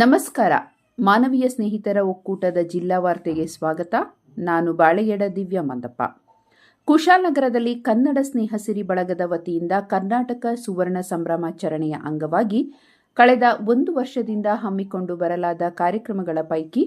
ನಮಸ್ಕಾರ. ಮಾನವೀಯ ಸ್ನೇಹಿತರ ಒಕ್ಕೂಟದ ಜಿಲ್ಲಾ ವಾರ್ತೆಗೆ ಸ್ವಾಗತ. ನಾನು ಬಾಳೆಯಡ ದಿವ್ಯ ಮಂದಪ್ಪ. ಕುಶಾಲನಗರದಲ್ಲಿ ಕನ್ನಡ ಸ್ನೇಹ ಸಿರಿ ಬಳಗದ ವತಿಯಿಂದ ಕರ್ನಾಟಕ ಸುವರ್ಣ ಸಂಭ್ರಮಾಚರಣೆಯ ಅಂಗವಾಗಿ ಕಳೆದ ಒಂದು ವರ್ಷದಿಂದ ಹಮ್ಮಿಕೊಂಡು ಬರಲಾದ ಕಾರ್ಯಕ್ರಮಗಳ ಪೈಕಿ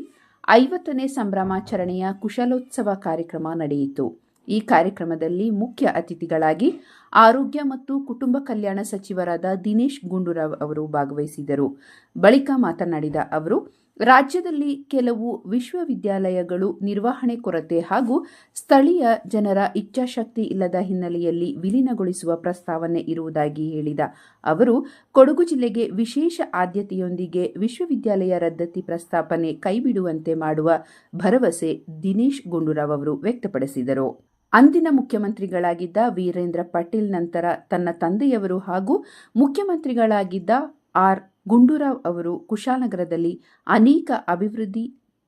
ಐವತ್ತನೇ ಸಂಭ್ರಮಾಚರಣೆಯ ಕುಶಲೋತ್ಸವ ಕಾರ್ಯಕ್ರಮ ನಡೆಯಿತು. ಈ ಕಾರ್ಯಕ್ರಮದಲ್ಲಿ ಮುಖ್ಯ ಅತಿಥಿಗಳಾಗಿ ಆರೋಗ್ಯ ಮತ್ತು ಕುಟುಂಬ ಕಲ್ಯಾಣ ಸಚಿವರಾದ ದಿನೇಶ್ ಗುಂಡೂರಾವ್ ಅವರು ಭಾಗವಹಿಸಿದರು. ಬಳಿಕ ಮಾತನಾಡಿದ ಅವರು, ರಾಜ್ಯದಲ್ಲಿ ಕೆಲವು ವಿಶ್ವವಿದ್ಯಾಲಯಗಳು ನಿರ್ವಹಣೆ ಕೊರತೆ ಹಾಗೂ ಸ್ಥಳೀಯ ಜನರ ಇಚ್ಛಾಶಕ್ತಿ ಇಲ್ಲದ ಹಿನ್ನೆಲೆಯಲ್ಲಿ ವಿಲೀನಗೊಳಿಸುವ ಪ್ರಸ್ತಾವನೆ ಇರುವುದಾಗಿ ಹೇಳಿದ ಅವರು, ಕೊಡಗು ಜಿಲ್ಲೆಗೆ ವಿಶೇಷ ಆದ್ಯತೆಯೊಂದಿಗೆ ವಿಶ್ವವಿದ್ಯಾಲಯ ರದ್ದತಿ ಪ್ರಸ್ತಾಪನೆ ಕೈಬಿಡುವಂತೆ ಮಾಡುವ ಭರವಸೆ ದಿನೇಶ್ ಗುಂಡೂರಾವ್ ಅವರು ವ್ಯಕ್ತಪಡಿಸಿದರು. ಅಂದಿನ ಮುಖ್ಯಮಂತ್ರಿಗಳಾಗಿದ್ದ ವೀರೇಂದ್ರ ಪಟೇಲ್ ನಂತರ ತನ್ನ ತಂದೆಯವರು ಹಾಗೂ ಮುಖ್ಯಮಂತ್ರಿಗಳಾಗಿದ್ದ ಆರ್. ಗುಂಡೂರಾವ್ ಅವರು ಕುಶಾಲನಗರದಲ್ಲಿ ಅನೇಕ ಅಭಿವೃದ್ಧಿ,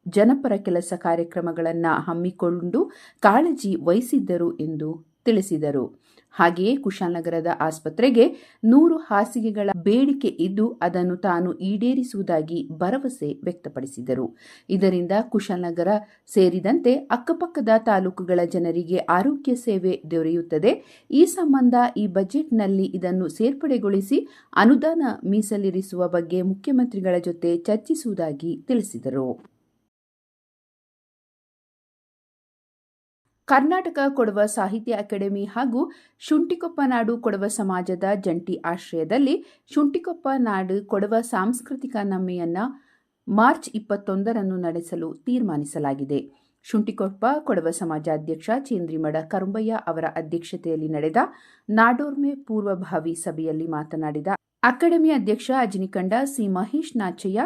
ಜನಪರ ಕೆಲಸ ಕಾರ್ಯಕ್ರಮಗಳನ್ನು ಹಮ್ಮಿಕೊಂಡು ಕಾಳಜಿ ವಹಿಸಿದ್ದರು ಎಂದು ತಿಳಿಸಿದರು. ಹಾಗೆಯೇ ಕುಶಾಲನಗರದ ಆಸ್ಪತ್ರೆಗೆ ನೂರು ಹಾಸಿಗೆಗಳ ಬೇಡಿಕೆ ಇದ್ದು ಅದನ್ನು ತಾನು ಈಡೇರಿಸುವುದಾಗಿ ಭರವಸೆ ವ್ಯಕ್ತಪಡಿಸಿದರು. ಇದರಿಂದ ಕುಶಾಲನಗರ ಸೇರಿದಂತೆ ಅಕ್ಕಪಕ್ಕದ ತಾಲೂಕುಗಳ ಜನರಿಗೆ ಆರೋಗ್ಯ ಸೇವೆ ದೊರೆಯುತ್ತದೆ. ಈ ಸಂಬಂಧ ಈ ಬಜೆಟ್ನಲ್ಲಿ ಇದನ್ನು ಸೇರ್ಪಡೆಗೊಳಿಸಿ ಅನುದಾನ ಮೀಸಲಿರಿಸುವ ಬಗ್ಗೆ ಮುಖ್ಯಮಂತ್ರಿಗಳ ಜೊತೆ ಚರ್ಚಿಸುವುದಾಗಿ ತಿಳಿಸಿದರು. ಕರ್ನಾಟಕ ಕೊಡವ ಸಾಹಿತ್ಯ ಅಕಾಡೆಮಿ ಹಾಗೂ ಶುಂಠಿಕೊಪ್ಪ ನಾಡು ಕೊಡವ ಸಮಾಜದ ಜಂಟಿ ಆಶ್ರಯದಲ್ಲಿ ಶುಂಠಿಕೊಪ್ಪ ನಾಡು ಕೊಡವ ಸಾಂಸ್ಕೃತಿಕ ನಮ್ಮೆಯನ್ನು ಮಾರ್ಚ್ ಇಪ್ಪತ್ತೊಂದರಂದು ನಡೆಸಲು ತೀರ್ಮಾನಿಸಲಾಗಿದೆ. ಶುಂಠಿಕೊಪ್ಪ ಕೊಡವ ಸಮಾಜ ಅಧ್ಯಕ್ಷ ಚೇಂದ್ರಿಮಡ ಕರುಂಬಯ್ಯ ಅವರ ಅಧ್ಯಕ್ಷತೆಯಲ್ಲಿ ನಡೆದ ನಾಡೋರ್ಮೆ ಪೂರ್ವಭಾವಿ ಸಭೆಯಲ್ಲಿ ಮಾತನಾಡಿದ ಅಕಾಡೆಮಿ ಅಧ್ಯಕ್ಷ ಅಜಿನಿಕಂಡ ಸಿ ಮಹೇಶ್ ನಾಚಯ್ಯ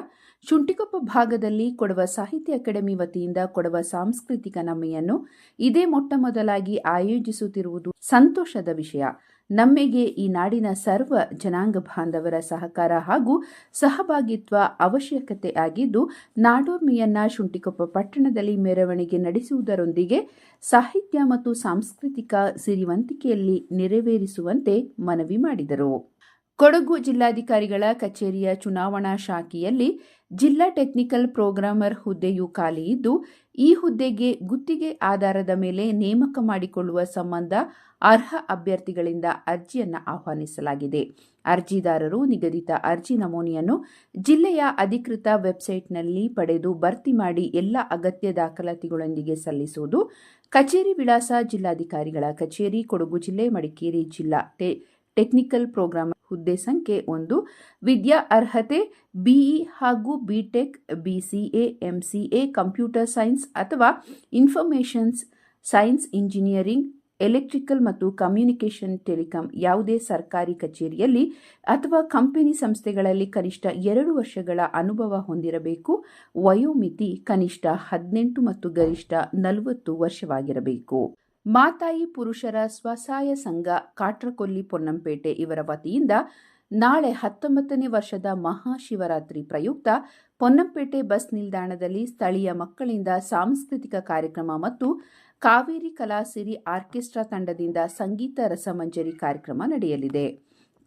ಶುಂಠಿಕೊಪ್ಪ ಭಾಗದಲ್ಲಿ ಕೊಡವ ಸಾಹಿತ್ಯ ಅಕಾಡೆಮಿ ವತಿಯಿಂದ ಕೊಡವ ಸಾಂಸ್ಕೃತಿಕ ನಮ್ಮೆಯನ್ನು ಇದೇ ಮೊಟ್ಟ ಮೊದಲಾಗಿ ಆಯೋಜಿಸುತ್ತಿರುವುದು ಸಂತೋಷದ ವಿಷಯ. ನಮ್ಮೆಗೆ ಈ ನಾಡಿನ ಸರ್ವ ಜನಾಂಗ ಬಾಂಧವರ ಸಹಕಾರ ಹಾಗೂ ಸಹಭಾಗಿತ್ವ ಅವಶ್ಯಕತೆ ಆಗಿದ್ದು, ನಾಡೋರ್ಮಿಯನ್ನ ಶುಂಠಿಕೊಪ್ಪ ಪಟ್ಟಣದಲ್ಲಿ ಮೆರವಣಿಗೆ ನಡೆಸುವುದರೊಂದಿಗೆ ಸಾಹಿತ್ಯ ಮತ್ತು ಸಾಂಸ್ಕೃತಿಕ ಸಿರಿವಂತಿಕೆಯಲ್ಲಿ ನೆರವೇರಿಸುವಂತೆ ಮನವಿ ಮಾಡಿದರು. ಕೊಡಗು ಜಿಲ್ಲಾಧಿಕಾರಿಗಳ ಕಚೇರಿಯ ಚುನಾವಣಾ ಶಾಖೆಯಲ್ಲಿ ಜಿಲ್ಲಾ ಟೆಕ್ನಿಕಲ್ ಪ್ರೋಗ್ರಾಮರ್ ಹುದ್ದೆಯು ಖಾಲಿ ಇದ್ದು, ಈ ಹುದ್ದೆಗೆ ಗುತ್ತಿಗೆ ಆಧಾರದ ಮೇಲೆ ನೇಮಕ ಮಾಡಿಕೊಳ್ಳುವ ಸಂಬಂಧ ಅರ್ಹ ಅಭ್ಯರ್ಥಿಗಳಿಂದ ಅರ್ಜಿಯನ್ನು ಆಹ್ವಾನಿಸಲಾಗಿದೆ. ಅರ್ಜಿದಾರರು ನಿಗದಿತ ಅರ್ಜಿ ನಮೂನೆಯನ್ನು ಜಿಲ್ಲೆಯ ಅಧಿಕೃತ ವೆಬ್ಸೈಟ್ನಲ್ಲಿ ಪಡೆದು ಭರ್ತಿ ಮಾಡಿ ಎಲ್ಲ ಅಗತ್ಯ ದಾಖಲಾತಿಗಳೊಂದಿಗೆ ಸಲ್ಲಿಸುವುದು, ಕಚೇರಿ ವಿಳಾಸ ಜಿಲ್ಲಾಧಿಕಾರಿಗಳ ಕಚೇರಿ, ಕೊಡಗು ಜಿಲ್ಲೆ, ಮಡಿಕೇರಿ ಜಿಲ್ಲಾ ಟೆಕ್ನಿಕಲ್ ಪ್ರೋಗ್ರಾಮ್ ಹುದ್ದೆ ಸಂಖ್ಯೆ ಒಂದು, ವಿದ್ಯಾ ಅರ್ಹತೆ, ಬಿಇ ಹಾಗೂ BTech, BCA, MCA, computer science ಅಥವಾ ಇನ್ಫಾರ್ಮೇಷನ್ಸ್ ಸೈನ್ಸ್ ಇಂಜಿನಿಯರಿಂಗ್, ಎಲೆಕ್ಟ್ರಿಕಲ್ ಮತ್ತು ಕಮ್ಯುನಿಕೇಷನ್ ಟೆಲಿಕಾಂ ಯಾವುದೇ ಸರ್ಕಾರಿ ಕಚೇರಿಯಲ್ಲಿ ಅಥವಾ ಕಂಪನಿ ಸಂಸ್ಥೆಗಳಲ್ಲಿ ಕನಿಷ್ಠ ಎರಡು ವರ್ಷಗಳ ಅನುಭವ ಹೊಂದಿರಬೇಕು, ವಯೋಮಿತಿ ಕನಿಷ್ಠ ಹದಿನೆಂಟು ಮತ್ತು ಗರಿಷ್ಠ ನಲವತ್ತು ವರ್ಷವಾಗಿರಬೇಕು. ಮಾತಾಯಿ ಪುರುಷರ ಸ್ವಸಹಾಯ ಸಂಘ, ಕಾಟ್ರಕೊಲ್ಲಿ ಪೊನ್ನಂಪೇಟೆ ಇವರ ವತಿಯಿಂದ ನಾಳೆ ಹತ್ತೊಂಬತ್ತನೇ ವರ್ಷದ ಮಹಾಶಿವರಾತ್ರಿ ಪ್ರಯುಕ್ತ ಪೊನ್ನಂಪೇಟೆ ಬಸ್ ನಿಲ್ದಾಣದಲ್ಲಿ ಸ್ಥಳೀಯ ಮಕ್ಕಳಿಂದ ಸಾಂಸ್ಕೃತಿಕ ಕಾರ್ಯಕ್ರಮ ಮತ್ತು ಕಾವೇರಿ ಕಲಾಸಿರಿ ಆರ್ಕೆಸ್ಟ್ರಾ ತಂಡದಿಂದ ಸಂಗೀತ ರಸಮಂಜರಿ ಕಾರ್ಯಕ್ರಮ ನಡೆಯಲಿದೆ.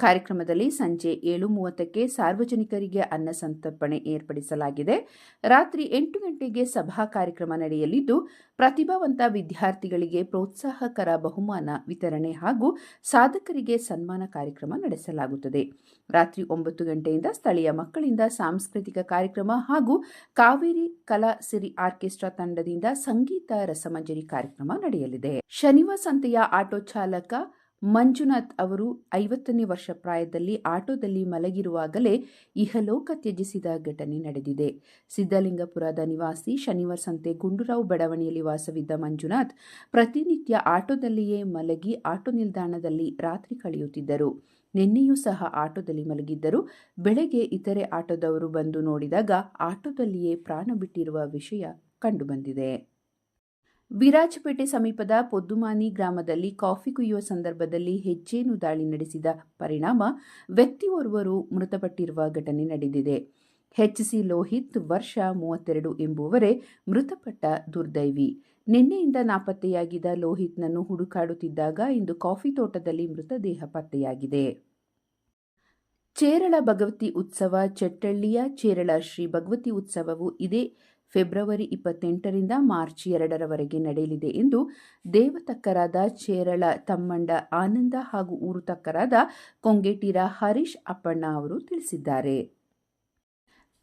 ಕಾರ್ಯಕ್ರಮದಲ್ಲಿ ಸಂಜೆ ಏಳು ಮೂವತ್ತಕ್ಕೆ ಸಾರ್ವಜನಿಕರಿಗೆ ಅನ್ನ ಸಂತರ್ಪಣೆ ಏರ್ಪಡಿಸಲಾಗಿದೆ. ರಾತ್ರಿ ಎಂಟು ಗಂಟೆಗೆ ಸಭಾ ಕಾರ್ಯಕ್ರಮ ನಡೆಯಲಿದ್ದು, ಪ್ರತಿಭಾವಂತ ವಿದ್ಯಾರ್ಥಿಗಳಿಗೆ ಪ್ರೋತ್ಸಾಹಕರ ಬಹುಮಾನ ವಿತರಣೆ ಹಾಗೂ ಸಾಧಕರಿಗೆ ಸನ್ಮಾನ ಕಾರ್ಯಕ್ರಮ ನಡೆಸಲಾಗುತ್ತದೆ. ರಾತ್ರಿ ಒಂಬತ್ತು ಗಂಟೆಯಿಂದ ಸ್ಥಳೀಯ ಮಕ್ಕಳಿಂದ ಸಾಂಸ್ಕೃತಿಕ ಕಾರ್ಯಕ್ರಮ ಹಾಗೂ ಕಾವೇರಿ ಕಲಾ ಸಿರಿ ಆರ್ಕೆಸ್ಟ್ರಾ ತಂಡದಿಂದ ಸಂಗೀತ ರಸಮಂಜರಿ ಕಾರ್ಯಕ್ರಮ ನಡೆಯಲಿದೆ. ಶನಿವಾರ ಸಂತೆಯ ಆಟೋ ಚಾಲಕ ಮಂಜುನಾಥ್ ಅವರು ಐವತ್ತನೇ ವರ್ಷ ಪ್ರಾಯದಲ್ಲಿ ಆಟೋದಲ್ಲಿ ಮಲಗಿರುವಾಗಲೇ ಇಹಲೋಕ ತ್ಯಜಿಸಿದ ಘಟನೆ ನಡೆದಿದೆ. ಸಿದ್ದಲಿಂಗಪುರದ ನಿವಾಸಿ ಶನಿವಾರ ಸಂತೆ ಗುಂಡೂರಾವ್ ಬಡಾವಣೆಯಲ್ಲಿ ವಾಸವಿದ್ದ ಮಂಜುನಾಥ್ ಪ್ರತಿನಿತ್ಯ ಆಟೋದಲ್ಲಿಯೇ ಮಲಗಿ ಆಟೋ ನಿಲ್ದಾಣದಲ್ಲಿ ರಾತ್ರಿ ಕಳೆಯುತ್ತಿದ್ದರು. ನಿನ್ನೆಯೂ ಸಹ ಆಟೋದಲ್ಲಿ ಮಲಗಿದ್ದರು. ಬೆಳಗ್ಗೆ ಇತರೆ ಆಟೋದವರು ಬಂದು ನೋಡಿದಾಗ ಆಟೋದಲ್ಲಿಯೇ ಪ್ರಾಣ ಬಿಟ್ಟಿರುವ ವಿಷಯ ಕಂಡುಬಂದಿದೆ. ವಿರಾಜಪೇಟೆ ಸಮೀಪದ ಪೊದ್ದುಮಾನಿ ಗ್ರಾಮದಲ್ಲಿ ಕಾಫಿ ಕುಯ್ಯುವ ಸಂದರ್ಭದಲ್ಲಿ ಹೆಜ್ಜೇನು ದಾಳಿ ನಡೆಸಿದ ಪರಿಣಾಮ ವ್ಯಕ್ತಿಯೋರ್ವರು ಮೃತಪಟ್ಟಿರುವ ಘಟನೆ ನಡೆದಿದೆ. ಸಿ ಲೋಹಿತ್ ವರ್ಷ ಮೂವತ್ತೆರಡು ಎಂಬುವರೇ ಮೃತಪಟ್ಟ ದುರ್ದೈವಿ. ನಿನ್ನೆಯಿಂದ ನಾಪತ್ತೆಯಾಗಿದ್ದ ಲೋಹಿತ್ನನ್ನು ಹುಡುಕಾಡುತ್ತಿದ್ದಾಗ ಇಂದು ಕಾಫಿ ತೋಟದಲ್ಲಿ ಮೃತದೇಹ ಪತ್ತೆಯಾಗಿದೆ. ಚೇರಳ ಭಗವತಿ ಉತ್ಸವ, ಚೆಟ್ಟಳ್ಳಿಯ ಚೇರಳ ಶ್ರೀ ಭಗವತಿ ಉತ್ಸವವು ಇದೇ ಫೆಬ್ರವರಿ ಇಪ್ಪತ್ತೆಂಟರಿಂದ ಮಾರ್ಚ್ ಎರಡರವರೆಗೆ ನಡೆಯಲಿದೆ ಎಂದು ದೇವತಕ್ಕರಾದ ಚೇರಳ ತಮ್ಮಂಡ ಆನಂದ ಹಾಗೂ ಊರು ತಕ್ಕರಾದ ಕೊಂಗೇಟಿರ ಹರೀಶ್ ಅಪ್ಪಣ್ಣ ಅವರು ತಿಳಿಸಿದ್ದಾರೆ.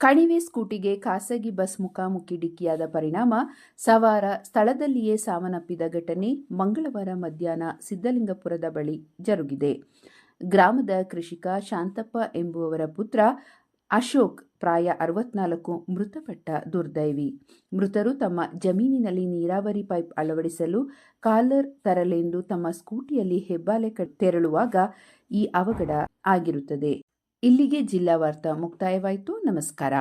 ಕಣಿವೆ ಸ್ಕೂಟಿಗೆ ಖಾಸಗಿ ಬಸ್ ಮುಖಾಮುಖಿ ಡಿಕ್ಕಿಯಾದ ಪರಿಣಾಮ ಸವಾರ ಸ್ಥಳದಲ್ಲಿಯೇ ಸಾವನ್ನಪ್ಪಿದ ಘಟನೆ ಮಂಗಳವಾರ ಮಧ್ಯಾಹ್ನ ಸಿದ್ದಲಿಂಗಪುರದ ಬಳಿ ಜರುಗಿದೆ. ಗ್ರಾಮದ ಕೃಷಿಕ ಶಾಂತಪ್ಪ ಎಂಬುವವರ ಪುತ್ರ ಅಶೋಕ್ ಪ್ರಾಯ ಅರವತ್ನಾಲ್ಕು, ಮೃತಪಟ್ಟ ದುರ್ದೈವಿ. ಮೃತರು ತಮ್ಮ ಜಮೀನಿನಲ್ಲಿ ನೀರಾವರಿ ಪೈಪ್ ಅಳವಡಿಸಲು ಕಾಲರ್ ತರಲೆಂದು ತಮ್ಮ ಸ್ಕೂಟಿಯಲ್ಲಿ ಹೆಬ್ಬಾಲೆ ತೆರಳುವಾಗ ಈ ಅವಘಡ ಆಗಿರುತ್ತದೆ. ಇಲ್ಲಿಗೆ ಜಿಲ್ಲಾ ವಾರ್ತಾ ಮುಕ್ತಾಯವಾಯಿತು. ನಮಸ್ಕಾರ.